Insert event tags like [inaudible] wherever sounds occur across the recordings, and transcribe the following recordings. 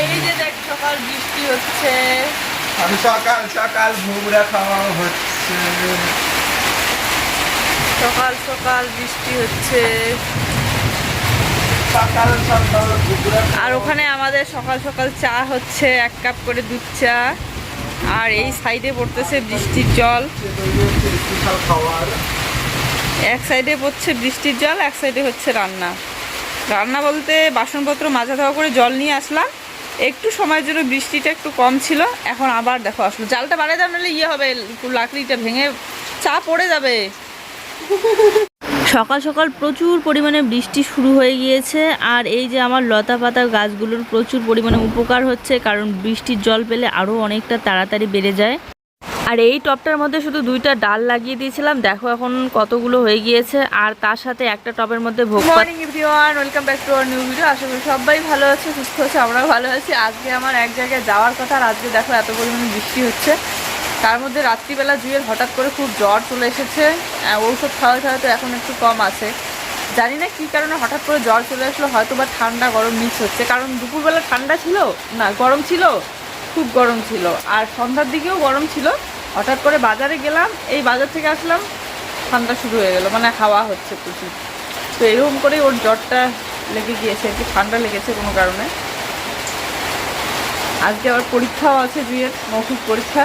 এই যে দেখ সকাল বৃষ্টি হচ্ছে। আমি সকাল সকাল ঘুমরা খাওয়া হচ্ছে। সকাল সকাল বৃষ্টি হচ্ছে। আর ওখানে আমাদের সকাল সকাল চা হচ্ছে এক কাপ করে দুধ চা। আর এই সাইডে পড়তেছে বৃষ্টির জল। এক সাইডে পড়ছে বৃষ্টির জল এক সাইডে হচ্ছে রান্না। রান্না বলতে বাসনপত্র মাজা ধোয়া করে জল নিয়ে আসলাম। একটু সময়ের জন্য বৃষ্টিটা একটু কম ছিল, এখন আবার দেখো আসলো। জালটা বাড়াই দাও, নাহলে ইয়ে হবে, লাকড়িটা ভেঙে চা পড়ে যাবে। সকাল সকাল প্রচুর পরিমাণে বৃষ্টি শুরু হয়ে গিয়েছে, আর এই যে আমার লতা পাতা গাছগুলোর প্রচুর পরিমাণে উপকার হচ্ছে, কারণ বৃষ্টির জল পেলে আরও অনেকটা তাড়াতাড়ি বেড়ে যায়। আর এই টবটার মধ্যে শুধু দুইটা ডাল লাগিয়ে দিয়েছিলাম। দেখো এখন কতগুলো হয়ে গিয়েছে। আর তার সাথে একটা টবের মধ্যে good morning everyone welcome back to our new video আশা করি সবাই ভালো আছে, সুস্থ আছে, আমরাও ভালো আছি। আজকে আমার এক জায়গায় যাওয়ার কথা আর আজকে দেখো এত পরিমাণে বৃষ্টি হচ্ছে। তার মধ্যে রাত্রিবেলা জুয়ের হঠাৎ করে খুব জ্বর চলে এসেছে। ঔষধ খাওয়া খাওয়া তো এখন একটু কম আছে। জানি না কী কারণে হঠাৎ করে জ্বর চলে আসলো, হয়তো বা ঠান্ডা গরম মিক্স হচ্ছে। কারণ দুপুরবেলা ঠান্ডা ছিল, না, গরম ছিল, খুব গরম ছিল। আর সন্ধ্যার দিকেও গরম ছিল। হঠাৎ করে বাজারে গেলাম, এই বাজার থেকে আসলাম ঠান্ডা শুরু হয়ে গেল মানে হাওয়া হচ্ছে প্রচুর। তো এরকম করেই ওর জ্বরটা লেগে গিয়েছে আর কি ঠান্ডা লেগেছে কোনো কারণে। আজকে আবার পরীক্ষাও আছে জুয়ের মৌখিক পরীক্ষা।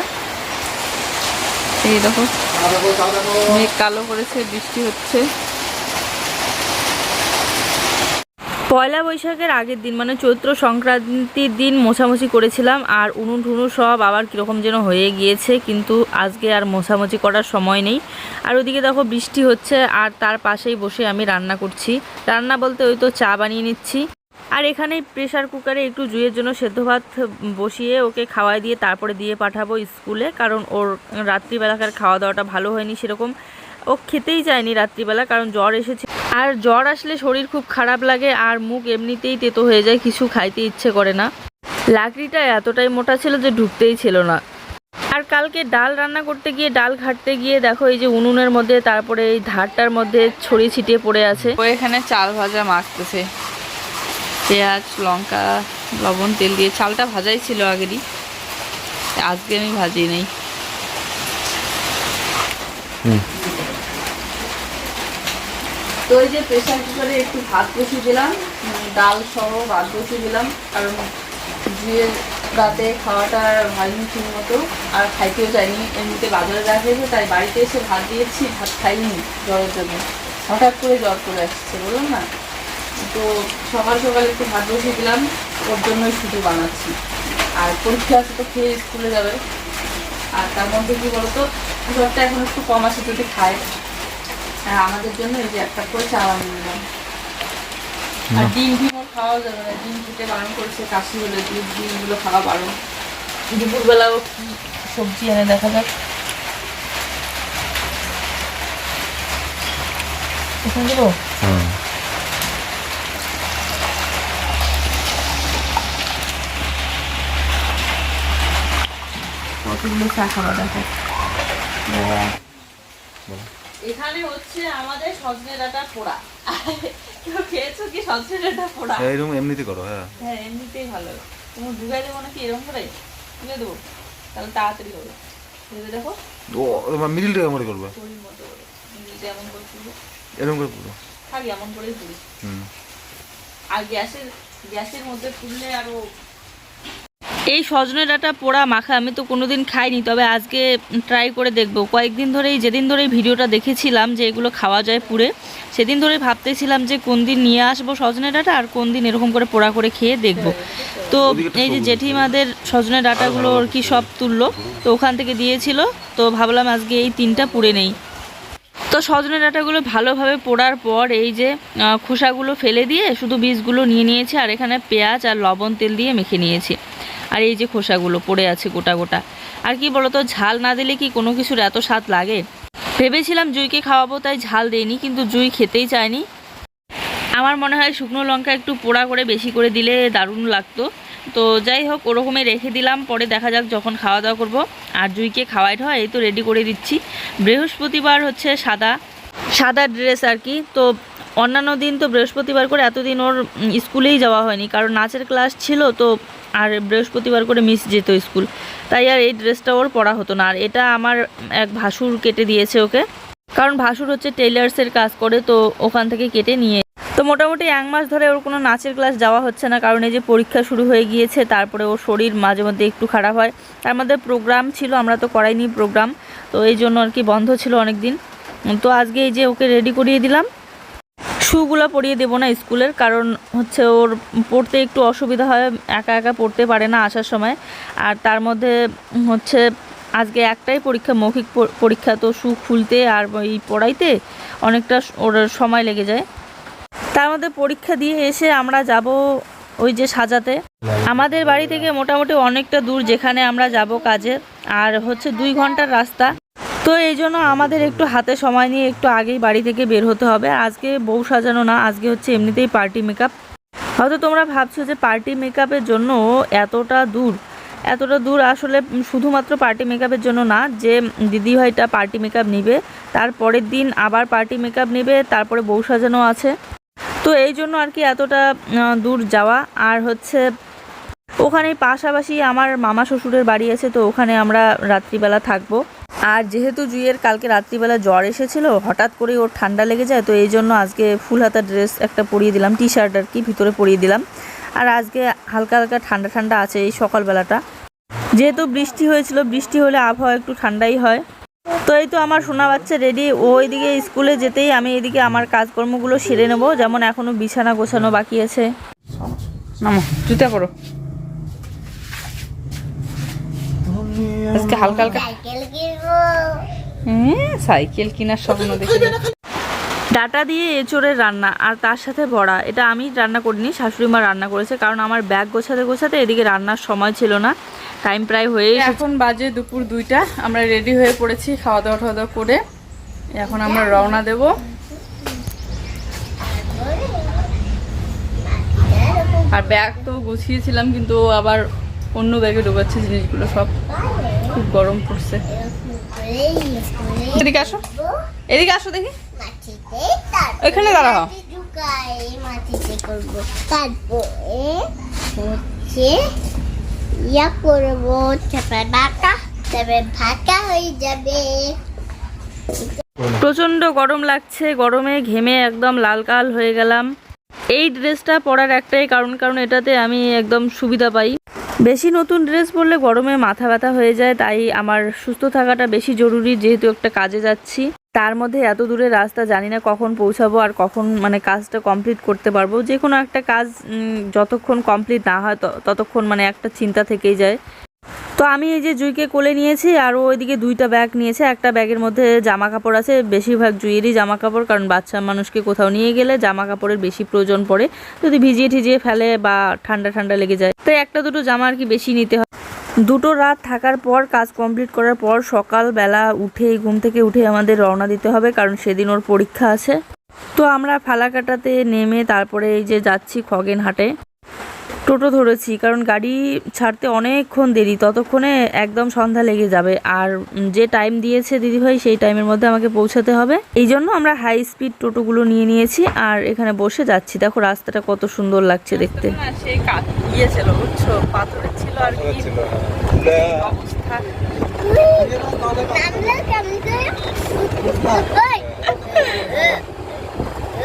এই দেখো, মেঘ কালো করেছে, বৃষ্টি হচ্ছে। পয়লা বৈশাখের আগের দিন মানে চৈত্র সংক্রান্তির দিন মোছামুছি করেছিলাম আর উনুন ঠুনু সব আবার কীরকম যেন হয়ে গিয়েছে, কিন্তু আজকে আর মোছামুছি করার সময় নেই। আর ওদিকে দেখো বৃষ্টি হচ্ছে আর তার পাশেই বসে আমি রান্না করছি। রান্না বলতে ওই তো চা বানিয়ে নিচ্ছি। আর এখানে প্রেশার কুকারে একটু জুয়ের জন্য সেদ্ধ ভাত বসিয়ে ওকে খাওয়াই দিয়ে তারপরে দিয়ে পাঠাবো স্কুলে, কারণ ওর রাত্রিবেলাকার খাওয়া দাওয়াটা ভালো হয়নি সেরকম। ও খেতেই চায়নি রাত্রিবেলা, কারণ জ্বর এসেছে। আর জ্বর আসলে শরীর খুব খারাপ লাগে আর মুখ এমনিতেই তেতো হয়ে যায় কিছু খাইতে ইচ্ছে করে না। লাকড়িটা এতটাই মোটা ছিল যে ঢুকতেই ছিল না। আর কালকে ডাল রান্না করতে গিয়ে ডাল ঘাটতে গিয়ে দেখো এই যে উনুনের মধ্যে তারপরে এই ধারটার মধ্যে ছড়িয়ে ছিটিয়ে পড়ে আছে। ও এখানে চাল ভাজা মাখতেছে। পেঁয়াজ লঙ্কা লবণ তেল দিয়ে চালটা ভাজাই ছিল আগেরই। আজকে আমি ভাজি নেই তো ওই যে প্রেশার কুকারে একটু ভাত বসিয়ে দিলাম ডাল সহ ভাত বসিয়ে দিলাম, কারণ যে রাতে খাওয়াটা হয়নি ঠিক মতো আর খাইতেও চাইনি এমনিতে বাজারে রাখেছে তাই বাড়িতে এসে ভাত দিয়েছি, ভাত খাইনি জ্বরের জন্য। হঠাৎ করে জ্বর করে আসছে বলুন না? তো সকাল সকাল একটু ভাত বসিয়ে দিলাম, ওর জন্যই শুধু বানাচ্ছি। আর পরীক্ষা আছে তো, খেয়ে স্কুলে যাবে। আর তার মধ্যে কি বলতো, জ্বরটা এখন একটু কম আছে যদি খায়। আর আমাদের জন্য এই যে একটা করে চা বানিয়ে নিলাম। আর ডিম ওর খাওয়া যাবে না ডিম খেতে বারণ করেছে কাশি হলে দুধ ডিমগুলো খাওয়া বারণ। দুপুরবেলাও কি সবজি এনে দেখা যাক। এখানে দেবো? কতগুলো চা খাওয়া দেখো এখানে হচ্ছে আমাদের সজনে ডাটা পোড়া। কেউ খেয়েছো কি সজনে ডাটা পোড়া এইরকম এমনিতে করো হ্যাঁ। হ্যাঁ এমনিতেই ভালো তুমি ঢুকাই দেবো নাকি এরকম করে? তুলে দেবো। তাহলে তাড়াতাড়ি হবে। ভেবে দেখো। ও মিডিলটা কেমন করে করবে? পুরির মতো করে। নিজে এমন করে পুরো এরকম করে পুরো থাকি এমন করেই পুরি হুম। আর গ্যাসের গ্যাসের মধ্যে পুরলে আরও এই সজনে ডাঁটা পোড়া মাখা আমি তো কোনোদিন খাইনি তবে আজকে ট্রাই করে দেখব। কয়েকদিন ধরেই যেদিন ধরেই ভিডিওটা দেখেছিলাম যে এগুলো খাওয়া যায় পুড়ে সেদিন ধরেই ভাবতেছিলাম যে কোন দিন নিয়ে আসব সজনে ডাঁটা আর কোন দিন এরকম করে পোড়া করে খেয়ে দেখব। তো এই যে জেঠিমাদের সজনে ডাঁটাগুলো আর কি সব তুললো তো ওখান থেকে দিয়েছিল তো ভাবলাম আজকে এই তিনটা পুড়ে নেই। তো সজনে ডাঁটাগুলো ভালোভাবে পোড়ার পর এই যে খোসাগুলো ফেলে দিয়ে শুধু বীজগুলো নিয়ে নিয়েছি আর এখানে পেঁয়াজ আর লবণ তেল দিয়ে মেখে নিয়েছি। আর এই যে খোসাগুলো পড়ে আছে গোটা গোটা। আর কি বলতো, ঝাল না দিলে কি কোনো কিছুর এত স্বাদ লাগে? ভেবেছিলাম জুইকে খাওয়াবো, তাই ঝাল দেইনি, কিন্তু জুই খেতেই চায়নি আমার মনে হয় শুকনো লঙ্কা একটু পোড়া করে বেশি করে দিলে দারুণ লাগতো। তো যাই হোক, ওরকমই রেখে দিলাম, পরে দেখা যাক যখন খাওয়া দাওয়া করব। আর জুইকে খাওয়াই হয়, এই তো রেডি করে দিচ্ছি। বৃহস্পতিবার হচ্ছে সাদা সাদা ড্রেস আর কি। তো অন্যান্য দিন তো বৃহস্পতিবার করে এতদিন ওর স্কুলেই যাওয়া হয়নি, কারণ নাচের ক্লাস ছিল, তো আর বৃহস্পতিবার করে মিস যেত স্কুল। তাই আর এই ড্রেসটা ওর পরা হতো না। আর এটা আমার এক ভাসুর কেটে দিয়েছে ওকে। কারণ ভাসুর হচ্ছে টেইলার্সের কাজ করে, তো ওখান থেকে কেটে নিয়ে তো মোটামুটি এক মাস ধরে ওর কোনো নাচের ক্লাস যাওয়া হচ্ছে না। কারণ এই যে পরীক্ষা শুরু হয়ে গিয়েছে, তারপরে ওর শরীর মাঝে মধ্যে একটু খারাপ হয়। তার মধ্যে প্রোগ্রাম ছিল, আমরা তো করাইনি প্রোগ্রাম। তো এই জন্য আর কি বন্ধ ছিল অনেক দিন তো আজকে এই যে ওকে রেডি করিয়ে দিলাম। শুগুলো পরিয়ে দেবো না স্কুলের, কারণ হচ্ছে ওর পড়তে একটু অসুবিধা হয়, একা একা পড়তে পারে না আসার সময়। আর তার মধ্যে হচ্ছে আজকে একটাই পরীক্ষা, মৌখিক পরীক্ষা, তো শু খুলতে আর এই পড়াইতে অনেকটা ওর সময় লেগে যায়। তার মধ্যে পরীক্ষা দিয়ে এসে আমরা যাব ওই যে সাজাতে। আমাদের বাড়ি থেকে মোটামুটি অনেকটা দূর যেখানে আমরা যাব কাজে, আর হচ্ছে দুই ঘণ্টার রাস্তা। তো এই জন্য আমাদের একটু হাতে সময় নিয়ে একটু আগেই বাড়ি থেকে বের হতে হবে। আজকে বউ সাজানো না, আজকে হচ্ছে এমনিতেই পার্টি মেকআপ। হয়তো তোমরা ভাবছ যে পার্টি মেকআপের জন্য এতটা দূর। এতটা দূর আসলে শুধুমাত্র পার্টি মেকআপের জন্য না, যে দিদিভাইটা পার্টি মেকআপ নিবে, তার পরের দিন আবার পার্টি মেকআপ নেবে, তারপরে বউ সাজানো আছে। তো এই জন্য আর কি এতটা দূর যাওয়া। আর হচ্ছে ওখানে পাশাপাশি আমার মামা শ্বশুরের বাড়ি আছে, তো ওখানে আমরা রাত্রিবেলা থাকব। আর যেহেতু জুইয়ের কালকে রাত্রিবেলা জ্বর এসেছিল, হঠাৎ করে ওর ঠান্ডা লেগে যায়, তো এই জন্য আজকে ফুল হাতা ড্রেস একটা পরিয়ে দিলাম টি শার্ট আর কি ভিতরে পরিয়ে দিলাম। আর আজকে হালকা হালকা ঠান্ডা ঠান্ডা আছে এই সকালবেলাটা। যেহেতু বৃষ্টি হয়েছিল, বৃষ্টি হলে আবহাওয়া একটু ঠান্ডাই হয়। তো এই তো আমার সোনা বাচ্চা রেডি ও এদিকে স্কুলে যেতেই আমি এদিকে আমার কাজকর্মগুলো সেরে নেব, যেমন এখনও বিছানা গোছানো বাকি আছে। জুতা পরো। আজকে হালকা হালকা। সাইকেল হ্যাঁ, সাইকেল কেনার স্বপ্ন দেখে। ডাটা দিয়ে এঁচোড়ের রান্না আর তার সাথে বড়া এটা আমি রান্না করিনি শাশুড়ি মা রান্না করেছে কারণ আমার ব্যাগ গোছাতে গোছাতে এদিকে রান্নার সময় ছিল না। টাইম প্রায় হয়ে এখন বাজে দুপুর দুইটা আমরা রেডি হয়ে পড়েছি খাওয়া দাওয়া খাওয়া দাওয়া করে। এখন আমরা রওনা দেব। আর ব্যাগ তো গুছিয়েছিলাম কিন্তু আবার অন্য ব্যাগে ঢোকাচ্ছে জিনিসগুলো সব। খুব গরম পড়ছে। এদিকে আসো। এদিকে আসো দেখি। এখানে হয়ে যাবে প্রচণ্ড গরম লাগছে, গরমে ঘেমে একদম লাল কাল হয়ে গেলাম। এই ড্রেসটা পরার একটাই কারণ কারণ এটাতে আমি একদম সুবিধা পাই। বেশি নতুন ড্রেস পরলে গরমে মাথা ব্যথা হয়ে যায়, তাই আমার সুস্থ থাকাটা বেশি জরুরি যেহেতু একটা কাজে যাচ্ছি। তার মধ্যে এত দূরে রাস্তা জানি না কখন পৌঁছাবো আর কখন মানে কাজটা কমপ্লিট করতে পারব। যে কোনো একটা কাজ যতক্ষণ কমপ্লিট না হয় ততক্ষণ মানে একটা চিন্তা থেকেই যায়। তো আমি এই যে জুইকে কোলে নিয়েছি আর ওইদিকে দুইটা ব্যাগ নিয়েছে। একটা ব্যাগের মধ্যে জামা কাপড় আছে, বেশিরভাগ জুইয়েরই জামা কাপড় কারণ বাচ্চা মানুষকে কোথাও নিয়ে গেলে জামা কাপড়ের বেশি প্রয়োজন পড়ে। যদি ভিজিয়ে ঠিজিয়ে ফেলে বা ঠান্ডা ঠান্ডা লেগে যায় তাই একটা দুটো জামা আর কি বেশি নিতে হয়। দুটো রাত থাকার পর, কাজ কমপ্লিট করার পর সকালবেলা উঠেই, ঘুম থেকে উঠে আমাদের রওনা দিতে হবে, কারণ সেদিন ওর পরীক্ষা আছে। তো আমরা ফালাকাটাতে নেমে তারপরে এই যে যাচ্ছি খগেন হাটে টোটো ধরেছি কারণ গাড়ি ছাড়তে অনেকক্ষণ দেরি ততক্ষণে একদম সন্ধ্যা লেগে যাবে। আর যে টাইম দিয়েছে দিদিভাই সেই টাইমের মধ্যে আমাকে পৌঁছাতে হবে। এই জন্য আমরা হাই স্পিড টোটোগুলো নিয়ে নিয়েছি আর এখানে বসে যাচ্ছি। দেখো রাস্তাটা কত সুন্দর লাগছে দেখতে।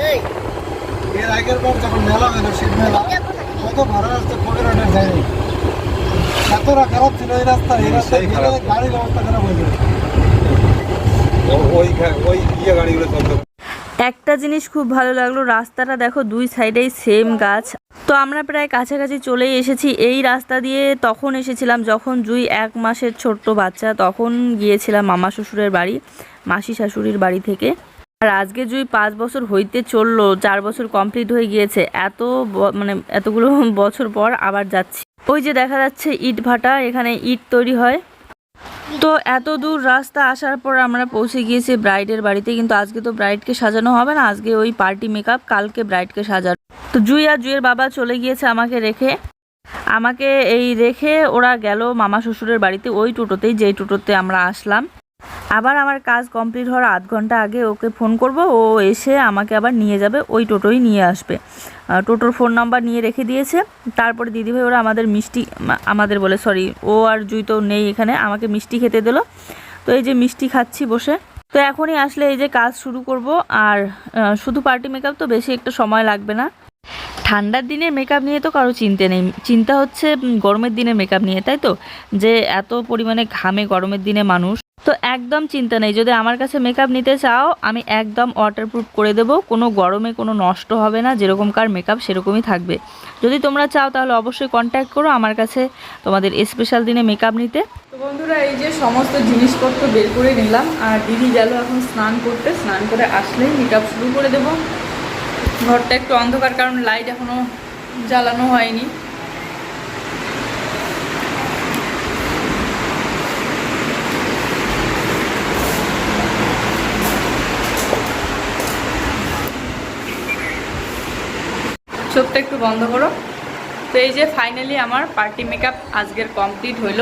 ওই এর আগের বার যখন মেলা হলো শীত মেলা ভালো রাস্তা যায়নি এতটা খারাপ ছিল এই রাস্তা এই রাস্তা সেই গাড়ির অবস্থা খারাপ হয়ে যাবে ওই ওই ইয়ে গাড়িগুলো চলতে। একটা জিনিস খুব ভালো লাগল রাস্তাটা দেখো দুই সাইডেই সেম গাছ। তো আমরা প্রায় কাছাকাছি চলেই এসেছি। এই রাস্তা দিয়ে তখন এসেছিলাম যখন জুই এক মাসের ছোট্ট বাচ্চা তখন গিয়েছিলাম মামা শ্বশুরের বাড়ি মাসি শাশুড়ির বাড়ি থেকে। আর আজকে জুই পাঁচ বছর হইতে চলল, চার বছর কমপ্লিট হয়ে গিয়েছে। এত মানে এতগুলো [laughs] বছর পর আবার যাচ্ছি। ওই যে দেখা যাচ্ছে ইট ভাটা, এখানে ইট তৈরি হয়। তো এত দূর রাস্তা আসার পর আমরা পৌঁছে গিয়েছি ব্রাইডের বাড়িতে, কিন্তু আজকে তো ব্রাইডকে সাজানো হবে না, আজকে ওই পার্টি মেকআপ কালকে ব্রাইডকে সাজানো। তো জুই আর জুইয়ের বাবা চলে গিয়েছে আমাকে রেখে। আমাকে এই রেখে ওরা গেল মামা শ্বশুরের বাড়িতে, ওই টোটোতেই, যেই টোটোতে আমরা আসলাম। আবার আমার কাজ কমপ্লিট হওয়ার আধ ঘণ্টা আগে ওকে ফোন করব, ও এসে আমাকে আবার নিয়ে যাবে, ওই টোটোই নিয়ে আসবে। টোটোর ফোন নাম্বার নিয়ে রেখে দিয়েছে। তারপরে দিদিভাই ওরা আমাদের মিষ্টি আমাদের বলে সরি ও আর জুই তো নেই এখানে, আমাকে মিষ্টি খেতে দিলো। তো এই যে মিষ্টি খাচ্ছি বসে। তো এখনই আসলে এই যে কাজ শুরু করব, আর শুধু পার্টি মেকআপ তো বেশি একটা সময় লাগবে না। ঠান্ডার দিনে মেকআপ নিয়ে তো কারও চিন্তা নেই। চিন্তা হচ্ছে গরমের দিনে মেকআপ নিয়ে, তাই তো? যে এত পরিমাণে ঘামে গরমের দিনে মানুষ। তো একদম চিন্তা নেই। যদি আমার কাছে মেকআপ নিতে চাও, আমি একদম ওয়াটারপ্রুফ করে দেবো। কোনো গরমে কোনো নষ্ট হবে না। যেরকমকার মেকআপ সেরকমই থাকবে। যদি তোমরা চাও, তাহলে অবশ্যই কন্ট্যাক্ট করো আমার কাছে তোমাদের স্পেশাল দিনে মেকআপ নিতে। তো বন্ধুরা, এই যে সমস্ত জিনিসপত্র বের করে নিলাম। আর দিদি গেল এখন স্নান করতে। স্নান করে আসলেই মেকআপ শুরু করে দেব। ঘরটা একটু অন্ধকার, কারণ লাইট এখনও জ্বালানো হয়নি। চোখটা একটু বন্ধ করো। তো এই যে ফাইনালি আমার পার্টি মেকআপ আজকের কমপ্লিট হইল।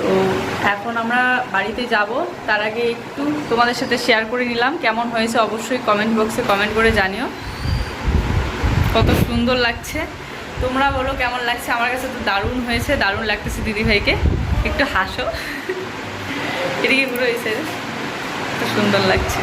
তো এখন আমরা বাড়িতে যাব। তার আগে একটু তোমাদের সাথে শেয়ার করে নিলাম। কেমন হয়েছে অবশ্যই কমেন্ট বক্সে কমেন্ট করে জানিও। কত সুন্দর লাগছে। তোমরা বলো কেমন লাগছে? আমার কাছে তো দারুণ হয়েছে। দারুণ লাগতেছে দিদিভাইকে একটু হাসো। এদিকে পুরো হয়েছে সুন্দর লাগছে।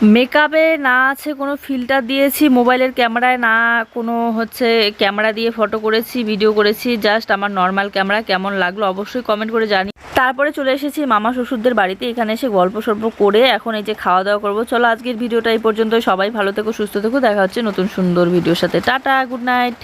মেকআপে না আছে কোনো ফিল্টার দিয়েছি, মোবাইলের ক্যামেরায় না কোনো হচ্ছে ক্যামেরা দিয়ে ফটো করেছি, ভিডিও করেছি, জাস্ট আমার নর্মাল ক্যামেরা কেমন লাগল অবশ্যই কমেন্ট করে জানি তারপরে চলে এসেছি মামা শ্বশুরদের বাড়িতে, এখানে এসে গল্প সল্প করে এখন এই যে খাওয়া দাওয়া করব। চলো আজকের ভিডিওটা এই পর্যন্ত সবাই ভালো থেকো, সুস্থ থেকো, দেখা হচ্ছে নতুন সুন্দর ভিডিওর সাথে। Tata good night